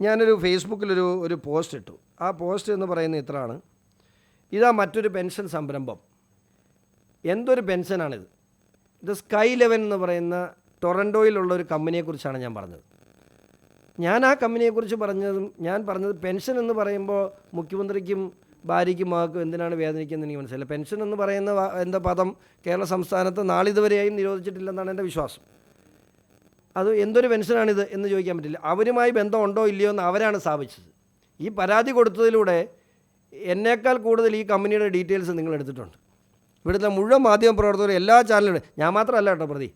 ഞാനൊരു ഫേസ്ബുക്കിലൊരു ഒരു പോസ്റ്റ് ഇട്ടു. ആ പോസ്റ്റ് എന്ന് പറയുന്നത് ഇത്രയാണ് ഇതാ മറ്റൊരു പെൻഷൻ സംരംഭം. എന്തൊരു പെൻഷനാണിത്? ഇത് സ്കൈ ലെവൻ എന്ന് പറയുന്ന ടൊറൻഡോയിലുള്ള ഒരു കമ്പനിയെക്കുറിച്ചാണ് ഞാൻ പറഞ്ഞത്. ഞാൻ ആ കമ്പനിയെക്കുറിച്ച് പറഞ്ഞതും ഞാൻ പറഞ്ഞത് പെൻഷൻ എന്ന് പറയുമ്പോൾ മുഖ്യമന്ത്രിക്കും ഭാര്യയ്ക്കും മകൾക്കും എന്തിനാണ് വേദനിക്കുന്നത് എനിക്ക് മനസ്സിലായില്ല. പെൻഷൻ എന്ന് പറയുന്ന എന്താ പദം കേരള സംസ്ഥാനത്ത് നാളിതുവരെയായും നിരോധിച്ചിട്ടില്ലെന്നാണ് എന്റെ വിശ്വാസം. അത് എന്തൊരു പെൻഷനാണിത് എന്ന് ചോദിക്കാൻ പറ്റില്ല. അവരുമായി ബന്ധമുണ്ടോ ഇല്ലയോ എന്ന് അവരാണ് സ്ഥാപിച്ചത്. ഈ പരാതി കൊടുത്തതിലൂടെ എന്നേക്കാൾ കൂടുതൽ ഈ കമ്പനിയുടെ ഡീറ്റെയിൽസ് നിങ്ങൾ എടുത്തിട്ടുണ്ട്. ഇവിടുത്തെ മുഴുവൻ മാധ്യമ പ്രവർത്തകരും എല്ലാ ചാനലുകളും ഞാൻ മാത്രമല്ല കേട്ടോ പ്രതി.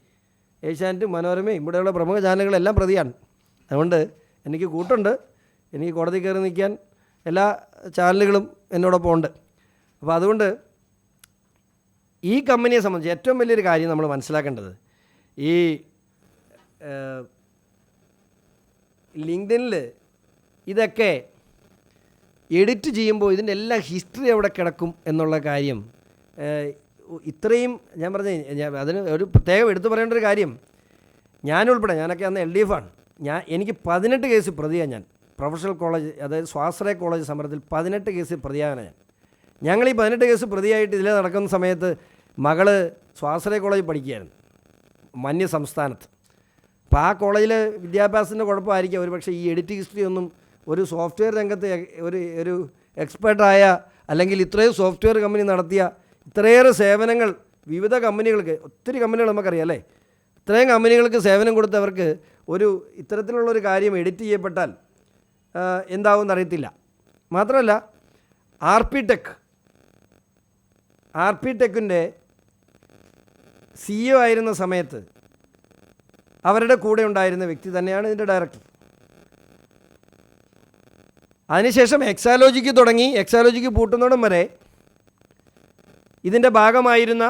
ഏഷ്യാനെറ്റ് മനോരമയും ഇവിടെയുള്ള പ്രമുഖ ചാനലുകളെല്ലാം പ്രതിയാണ്. അതുകൊണ്ട് എനിക്ക് കൂട്ടുണ്ട്. എനിക്ക് കോടതി കയറി നിൽക്കാൻ എല്ലാ ചാനലുകളും എന്നോടൊപ്പം ഉണ്ട്. അപ്പോൾ അതുകൊണ്ട് ഈ കമ്പനിയെ സംബന്ധിച്ച് ഏറ്റവും വലിയൊരു കാര്യം നമ്മൾ മനസ്സിലാക്കേണ്ടത് ഈ ലിങ്ക്ഡിനിൽ ഇതൊക്കെ എഡിറ്റ് ചെയ്യുമ്പോൾ ഇതിന്റെ എല്ലാ ഹിസ്റ്ററി അവിടെ കിടക്കും എന്നുള്ള കാര്യം ഇത്രയും ഞാൻ പറഞ്ഞ അതിന് ഒരു പ്രത്യേകം എടുത്തു പറയേണ്ട ഒരു കാര്യം. ഞാനുൾപ്പെടെ ഞാനൊക്കെ അന്ന് എൽ ഡി എഫ് ആണ്. ഞാൻ എനിക്ക് പതിനെട്ട് കേസ് പ്രതിയാണ് ഞാൻ. പ്രൊഫഷണൽ കോളേജ് അതായത് സ്വാശ്രയ കോളേജ് സമരത്തിൽ പതിനെട്ട് കേസ് പ്രതിയാണ് ഞാൻ. ഞങ്ങൾ ഈ പതിനെട്ട് കേസ് പ്രതിയായിട്ട് ഇതിലെ നടക്കുന്ന സമയത്ത് മകൾ സ്വാശ്രയ കോളേജ് പഠിക്കുകയായിരുന്നു മന്യ സംസ്ഥാനത്ത് അപ്പോൾ ആ കോളേജിലെ വിദ്യാഭ്യാസത്തിന്റെ കുഴപ്പമായിരിക്കും. ഒരു പക്ഷേ ഈ എഡിറ്റ് ഹിസ്റ്ററി ഒന്നും ഒരു സോഫ്റ്റ്വെയർ രംഗത്ത് ഒരു ഒരു എക്സ്പേർട്ടായ അല്ലെങ്കിൽ ഇത്രയും സോഫ്റ്റ്വെയർ കമ്പനി നടത്തിയ ഇത്രയേറെ സേവനങ്ങൾ വിവിധ കമ്പനികൾക്ക് ഒത്തിരി കമ്പനികൾ നമുക്കറിയാം അല്ലേ? ഇത്രയും കമ്പനികൾക്ക് സേവനം കൊടുത്തവർക്ക് ഒരു ഇത്തരത്തിലുള്ള ഒരു കാര്യം എഡിറ്റ് ചെയ്യപ്പെട്ടാൽ എന്താവും അറിയത്തില്ല മാത്രമല്ല RP tech P tech R P ടെക്കിന്റെ C O ആയിരുന്ന സമയത്ത് അവരുടെ കൂടെ ഉണ്ടായിരുന്ന വ്യക്തി തന്നെയാണ് ഇതിന്റെ ഡയറക്ടർ അതിനുശേഷം എക്സാലോജിക്ക് തുടങ്ങി എക്സാലോജിക്ക് പൂട്ടുന്നിടം വരെ ഇതിന്റെ ഭാഗമായിരുന്ന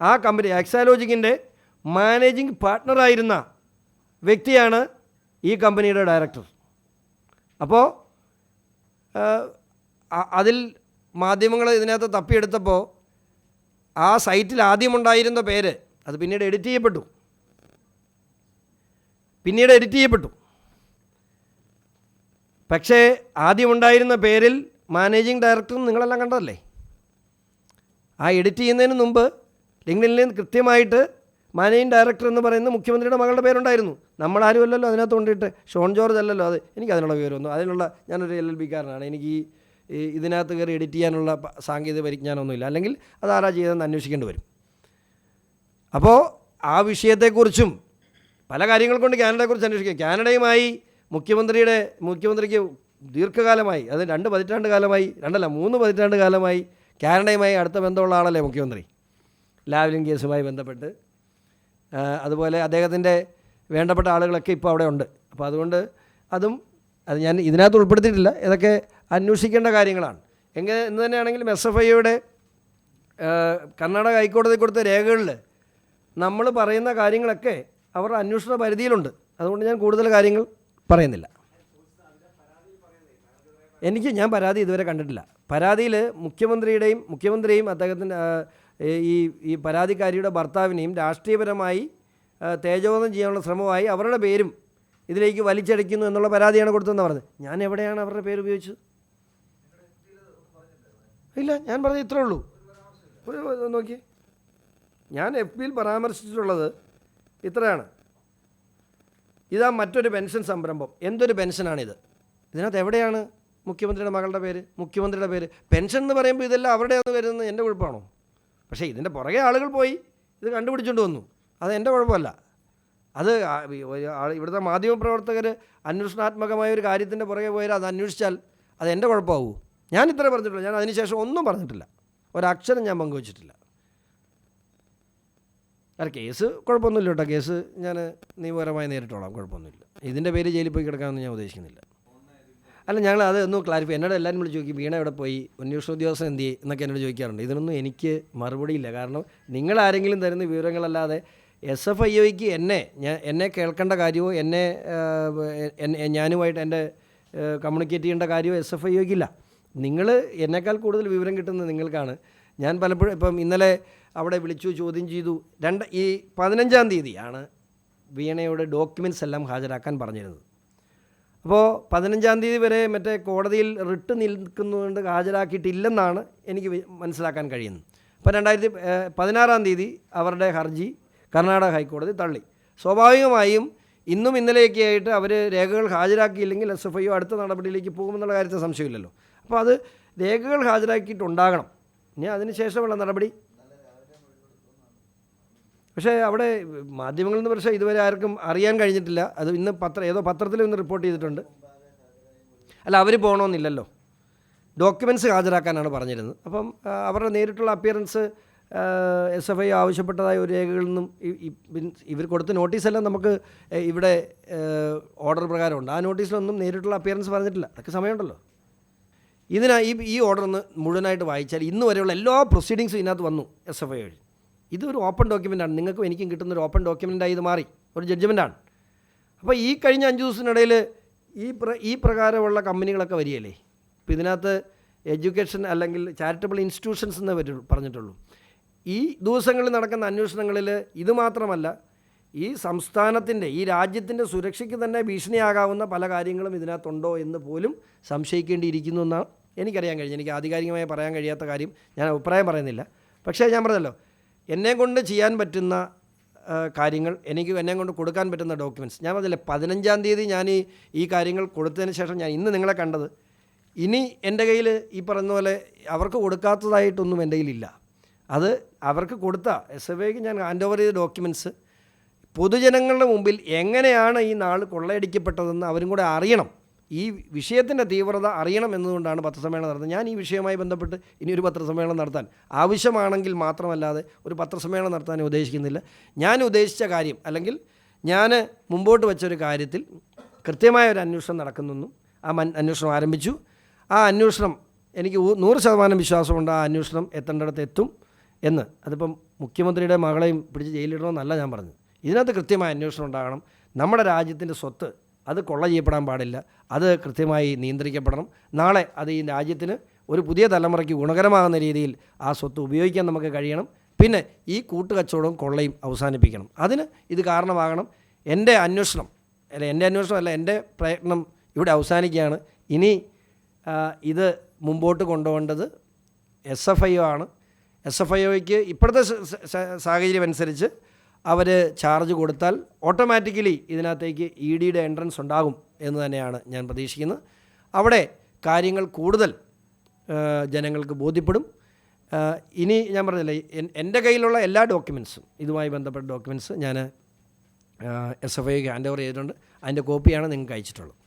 ആ കമ്പനി എക്സാലോജിക്കിന്റെ മാനേജിംഗ് പാർട്ട്ണറായിരുന്ന വ്യക്തിയാണ് ഈ കമ്പനിയുടെ ഡയറക്ടർ അപ്പോൾ അതിൽ മാധ്യമങ്ങൾ ഇതിനകത്ത് തപ്പിയെടുത്തപ്പോൾ ആ സൈറ്റിൽ ആദ്യമുണ്ടായിരുന്ന പേര് അത് പിന്നീട് എഡിറ്റ് ചെയ്യപ്പെട്ടു. പിന്നീട് എഡിറ്റ് ചെയ്യപ്പെട്ടു. പക്ഷേ ആദ്യമുണ്ടായിരുന്ന പേരിൽ മാനേജിങ് ഡയറക്ടർ നിങ്ങളെല്ലാം കണ്ടതല്ലേ? ആ എഡിറ്റ് ചെയ്യുന്നതിന് മുമ്പ് ലിങ്ക്ഡിനിൽ കൃത്യമായിട്ട് മാനേജിങ് ഡയറക്ടർ എന്ന് പറയുന്ന മുഖ്യമന്ത്രിയുടെ മകളുടെ പേരുണ്ടായിരുന്നു. നമ്മളാരും അല്ലല്ലോ അതിനകത്ത് കൊണ്ടിട്ട്. ഷോൺ ജോർജ് അല്ലല്ലോ അത്. എനിക്ക് അതിനുള്ള വിവരമൊന്നും അതിനുള്ള ഞാനൊരു എൽ എൽ ബിക്കാരനാണ് എനിക്ക് ഈ ഇതിനകത്ത് കയറി എഡിറ്റ് ചെയ്യാനുള്ള സാങ്കേതിക പരിജ്ഞാനമൊന്നുമില്ല അല്ലെങ്കിൽ അത് ആരാ ചെയ്തതെന്ന് അന്വേഷിക്കേണ്ടി വരും. അപ്പോൾ ആ വിഷയത്തെക്കുറിച്ചും പല കാര്യങ്ങൾ കൊണ്ട് കാനഡയെക്കുറിച്ച് അന്വേഷിക്കുക കാനഡയുമായി മുഖ്യമന്ത്രിയുടെ മുഖ്യമന്ത്രിക്ക് ദീർഘകാലമായി അത് രണ്ട് പതിറ്റാണ്ട് കാലമായി രണ്ടല്ല മൂന്ന് പതിറ്റാണ്ട് കാലമായി കാനഡയുമായി അടുത്ത ബന്ധമുള്ള ആളല്ലേ മുഖ്യമന്ത്രി? ലാവ്ലിൻ കേസുമായി ബന്ധപ്പെട്ട്. അതുപോലെ അദ്ദേഹത്തിന്റെ വേണ്ടപ്പെട്ട ആളുകളൊക്കെ ഇപ്പോൾ അവിടെ ഉണ്ട്. അപ്പോൾ അതുകൊണ്ട് അതും അത് ഞാൻ ഇതിനകത്ത് ഉൾപ്പെടുത്തിയിട്ടില്ല. ഇതൊക്കെ അന്വേഷിക്കേണ്ട കാര്യങ്ങളാണ്. എങ്ങനെ എന്ന് തന്നെയാണെങ്കിലും എസ് എഫ് ഐയുടെ കർണാടക ഹൈക്കോടതി കൊടുത്ത രേഖകളിൽ നമ്മൾ പറയുന്ന കാര്യങ്ങളൊക്കെ അവരുടെ അന്വേഷണ പരിധിയിലുണ്ട്. അതുകൊണ്ട് ഞാൻ കൂടുതൽ കാര്യങ്ങൾ പറയുന്നില്ല. എനിക്ക് ഞാൻ പരാതി ഇതുവരെ കണ്ടിട്ടില്ല. പരാതിയിൽ മുഖ്യമന്ത്രിയുടെയും മുഖ്യമന്ത്രിയും അദ്ദേഹത്തിന്റെ ഈ ഈ പരാതിക്കാരിയുടെ ഭർത്താവിനെയും രാഷ്ട്രീയപരമായി തേജോധം ചെയ്യാനുള്ള ശ്രമമായി അവരുടെ പേരും ഇതിലേക്ക് വലിച്ചടിക്കുന്നു എന്നുള്ള പരാതിയാണ് കൊടുത്തതെന്ന് പറഞ്ഞത്. ഞാൻ എവിടെയാണ് അവരുടെ പേര് ഉപയോഗിച്ചത്? ഇല്ല ഞാൻ പറഞ്ഞത് ഇത്രേ ഉള്ളൂ. നോക്കി ഞാൻ എഫ് ബിയിൽ പരാമർശിച്ചിട്ടുള്ളത് ഇത്രയാണ്. ഇതാ മറ്റൊരു പെൻഷൻ സംരംഭം. എന്തൊരു പെൻഷനാണിത്? ഇതിനകത്ത് എവിടെയാണ് മുഖ്യമന്ത്രിയുടെ മകളുടെ പേര്? മുഖ്യമന്ത്രിയുടെ പേര്. പെൻഷൻ എന്ന് പറയുമ്പോൾ ഇതെല്ലാം അവരുടെയാണ് വരുന്നത് എന്റെ കുഴപ്പമാണോ? പക്ഷേ ഇതിന്റെ പുറകെ ആളുകൾ പോയി ഇത് കണ്ടുപിടിച്ചുകൊണ്ട് വന്നു. അത് എന്റെ കുഴപ്പമല്ല. അത് ഇവിടുത്തെ മാധ്യമപ്രവർത്തകർ അന്വേഷണാത്മകമായ ഒരു കാര്യത്തിന്റെ പുറകെ പോയാൽ അത് അന്വേഷിച്ചാൽ അത് എന്റെ കുഴപ്പമാവൂ. ഞാൻ ഇത്രേ പറഞ്ഞിട്ടുള്ളൂ. ഞാൻ അതിനുശേഷം ഒന്നും പറഞ്ഞിട്ടില്ല. ഒരക്ഷരം ഞാൻ പങ്കുവച്ചിട്ടില്ല. അല്ല കേസ് കുഴപ്പമൊന്നുമില്ല കേട്ടോ. കേസ് ഞാൻ നിയമപരമായി നേരിട്ടോളാം. കുഴപ്പമൊന്നുമില്ല. ഇതിന്റെ പേര് ജയിലിൽ പോയി കിടക്കാമെന്ന് ഞാൻ ഉദ്ദേശിക്കുന്നില്ല. അല്ല ഞങ്ങൾ അത് ഒന്ന് ക്ലാരിഫൈ എന്നോട് എല്ലാവരും വിളിച്ച് ചോദിക്കും വീണ എവിടെ പോയി? അന്വേഷണ ഉദ്യോഗസ്ഥൻ എന്ത് ചെയ്യും? എന്നൊക്കെ എന്നോട് ചോദിക്കാറുണ്ട്. ഇതിനൊന്നും എനിക്ക് മറുപടിയില്ല കാരണം നിങ്ങൾ ആരെങ്കിലും തരുന്ന വിവരങ്ങളല്ലാതെ എസ് എഫ് ഐ ഒയ്ക്ക് എന്നെ ഞാൻ എന്നെ കേൾക്കേണ്ട കാര്യമോ എന്നെ ഞാനുമായിട്ട് എന്റെ കമ്മ്യൂണിക്കേറ്റ് ചെയ്യേണ്ട കാര്യമോ എസ് എഫ് ഐ ഒയ്ക്കില്ല. നിങ്ങൾ എന്നേക്കാൾ കൂടുതൽ വിവരം കിട്ടുന്നത് നിങ്ങൾക്കാണ്. ഞാൻ പലപ്പോഴും ഇപ്പം ഇന്നലെ അവിടെ വിളിച്ചു ചോദ്യം ചെയ്തു. രണ്ട് ഈ പതിനഞ്ചാം തീയതിയാണ് വീണയുടെ ഡോക്യുമെന്റ്സ് എല്ലാം ഹാജരാക്കാൻ പറഞ്ഞിരുന്നത്. അപ്പോൾ പതിനഞ്ചാം തീയതി വരെ മറ്റേ കോടതിയിൽ റിട്ട് നിൽക്കുന്നതുകൊണ്ട് ഹാജരാക്കിയിട്ടില്ലെന്നാണ് എനിക്ക് മനസ്സിലാക്കാൻ കഴിയുന്നത്. അപ്പോൾ രണ്ടായിരത്തി പതിനാറാം തീയതി അവരുടെ ഹർജി കർണാടക ഹൈക്കോടതി തള്ളി. സ്വാഭാവികമായും ഇന്നും ഇന്നലെയൊക്കെ ആയിട്ട് അവർ രേഖകൾ ഹാജരാക്കിയില്ലെങ്കിൽ എസ് എഫ് ഐ അടുത്ത നടപടിയിലേക്ക് പോകുമെന്നുള്ള കാര്യത്തിൽ സംശയമില്ലല്ലോ. അപ്പോൾ അത് രേഖകൾ ഹാജരാക്കിയിട്ടുണ്ടാകണം. ഇനി അതിന് ശേഷമുള്ള നടപടി. പക്ഷേ അവിടെ മാധ്യമങ്ങളിൽ നിന്ന് പക്ഷേ ഇതുവരെ ആർക്കും അറിയാൻ കഴിഞ്ഞിട്ടില്ല. അത് ഇന്ന് പത്ര ഏതോ പത്രത്തിൽ ഇന്ന് റിപ്പോർട്ട് ചെയ്തിട്ടുണ്ട്. അല്ല അവർ പോകണമെന്നില്ലല്ലോ ഡോക്യുമെന്റ്സ് ഹാജരാക്കാനാണ് പറഞ്ഞിരുന്നത്. അപ്പം അവരുടെ നേരിട്ടുള്ള അപ്പിയറൻസ് എസ് എഫ് ഐ ആവശ്യപ്പെട്ടതായ ഒരു രേഖകളിൽ നിന്നും ഇവർ കൊടുത്ത നോട്ടീസെല്ലാം നമുക്ക് ഇവിടെ ഓർഡർ പ്രകാരമുണ്ട്. ആ നോട്ടീസിലൊന്നും നേരിട്ടുള്ള അപ്പിയറൻസ് പറഞ്ഞിട്ടില്ല. അതൊക്കെ സമയമുണ്ടല്ലോ. ഇതിനാ ഈ ഈ ഓർഡർ ഒന്ന് മുഴുവനായിട്ട് വായിച്ചാൽ ഇന്ന് വരെയുള്ള എല്ലാ പ്രൊസീഡിങ്സും ഇതിനകത്ത് വന്നു എസ് എഫ് ഐ വഴി ഇതൊരു ഓപ്പൺ ഡോക്യുമെന്റാണ് നിങ്ങൾക്കും എനിക്കും കിട്ടുന്ന ഒരു ഓപ്പൺ ഡോക്യുമെന്റായി ഇത് മാറി. ഒരു ജഡ്ജ്മെന്റാണ് അപ്പോൾ ഈ കഴിഞ്ഞ അഞ്ച് ദിവസത്തിനിടയിൽ ഈ പ്ര ഈ പ്രകാരമുള്ള കമ്പനികളൊക്കെ വരികയല്ലേ? ഇപ്പോൾ ഇതിനകത്ത് എഡ്യൂക്കേഷൻ അല്ലെങ്കിൽ ചാരിറ്റബിൾ ഇൻസ്റ്റിറ്റ്യൂഷൻസ് എന്നേ പറ്റൂ പറഞ്ഞിട്ടുള്ളൂ. ഈ ദിവസങ്ങളിൽ നടക്കുന്ന അന്വേഷണങ്ങളിൽ ഇത് മാത്രമല്ല ഈ സംസ്ഥാനത്തിന്റെ ഈ രാജ്യത്തിന്റെ സുരക്ഷയ്ക്ക് തന്നെ ഭീഷണിയാകാവുന്ന പല കാര്യങ്ങളും ഇതിനകത്തുണ്ടോ എന്ന് പോലും സംശയിക്കേണ്ടിയിരിക്കുന്നു എന്നാണ് എനിക്കറിയാൻ കഴിഞ്ഞത്. എനിക്ക് ആധികാരികമായി പറയാൻ കഴിയാത്ത കാര്യം ഞാൻ അഭിപ്രായം പറയുന്നില്ല. പക്ഷേ ഞാൻ പറഞ്ഞല്ലോ എന്നെ കൊണ്ട് ചെയ്യാൻ പറ്റുന്ന കാര്യങ്ങൾ എനിക്ക് എന്നെ കൊണ്ട് കൊടുക്കാൻ പറ്റുന്ന ഡോക്യുമെന്റ്സ് ഞാൻ പറഞ്ഞില്ലേ പതിനഞ്ചാം തീയതി ഞാൻ ഈ ഈ കാര്യങ്ങൾ കൊടുത്തതിന് ശേഷം ഞാൻ ഇന്ന് നിങ്ങളെ കണ്ടത്. ഇനി എന്റെ കയ്യിൽ ഈ പറയുന്ന പോലെ അവർക്ക് കൊടുക്കാത്തതായിട്ടൊന്നും എന്റെ കയ്യിലില്ല അത് അവർക്ക് കൊടുത്ത എസ് ഐക്ക് ഞാൻ ഹാൻഡ് ഓവർ ചെയ്ത ഡോക്യുമെന്റ്സ് പൊതുജനങ്ങളുടെ മുമ്പിൽ എങ്ങനെയാണ് ഈ നാൾ കൊള്ളയടിക്കപ്പെട്ടതെന്ന് അവരും കൂടെ അറിയണം. ഈ വിഷയത്തിന്റെ തീവ്രത അറിയണം എന്നതുകൊണ്ടാണ് പത്രസമ്മേളനം നടത്തുന്നത് ഞാൻ ഈ വിഷയവുമായി ബന്ധപ്പെട്ട് ഇനി ഒരു പത്രസമ്മേളനം നടത്താൻ ആവശ്യമാണെങ്കിൽ മാത്രമല്ലാതെ ഒരു പത്രസമ്മേളനം നടത്താൻ ഉദ്ദേശിക്കുന്നില്ല. ഞാൻ ഉദ്ദേശിച്ച കാര്യം അല്ലെങ്കിൽ ഞാൻ മുമ്പോട്ട് വെച്ചൊരു കാര്യത്തിൽ കൃത്യമായ ഒരു അന്വേഷണം നടക്കുന്നു ആ അന്വേഷണം ആരംഭിച്ചു. ആ അന്വേഷണം എനിക്ക് നൂറ് ശതമാനം വിശ്വാസമുണ്ട് ആ അന്വേഷണം എത്തേണ്ടിടത്ത് എത്തും എന്ന്. അതിപ്പം മുഖ്യമന്ത്രിയുടെ മകളെയും പിടിച്ച് ജയിലിടണമെന്നല്ല ഞാൻ പറഞ്ഞത്. ഇതിനകത്ത് കൃത്യമായ അന്വേഷണം ഉണ്ടാകണം. നമ്മുടെ രാജ്യത്തിന്റെ സ്വത്ത് അത് കൊള്ള ചെയ്യപ്പെടാൻ പാടില്ല. അത് കൃത്യമായി നിയന്ത്രിക്കപ്പെടണം. നാളെ അത് ഈ രാജ്യത്തിന് ഒരു പുതിയ തലമുറയ്ക്ക് ഗുണകരമാകുന്ന രീതിയിൽ ആ സ്വത്ത് ഉപയോഗിക്കാൻ നമുക്ക് കഴിയണം. പിന്നെ ഈ കൂട്ടുകച്ചവടവും കൊള്ളയും അവസാനിപ്പിക്കണം. അതിന് ഇത് കാരണമാകണം. എന്റെ അന്വേഷണം അല്ല എന്റെ അന്വേഷണം അല്ല എന്റെ പ്രയത്നം ഇവിടെ അവസാനിക്കുകയാണ്. ഇനി ഇത് മുമ്പോട്ട് കൊണ്ടുപോകേണ്ടത് എസ് എഫ് ഐ ഒ ആണ്. എസ് എഫ് ഐ ഒയ്ക്ക് ഇപ്പോഴത്തെ സാഹചര്യം അനുസരിച്ച് അവർ ചാർജ് കൊടുത്താൽ ഓട്ടോമാറ്റിക്കലി ഇതിനകത്തേക്ക് ഇ ഡിയുടെ എൻട്രൻസ് ഉണ്ടാകും എന്ന് തന്നെയാണ് ഞാൻ പ്രതീക്ഷിക്കുന്നത്. അവിടെ കാര്യങ്ങൾ കൂടുതൽ ജനങ്ങൾക്ക് ബോധ്യപ്പെടും. ഇനി ഞാൻ പറഞ്ഞില്ലേ എന്റെ കയ്യിലുള്ള എല്ലാ ഡോക്യുമെൻസും ഇതുമായി ബന്ധപ്പെട്ട ഡോക്യുമെന്റ്സ് ഞാൻ എസ് എഫ് ഐക്ക് ഹാൻഡ് ഓവർ ചെയ്തിട്ടുണ്ട്. അതിന്റെ കോപ്പിയാണ് നിങ്ങൾക്ക് അയച്ചിട്ടുള്ളത്.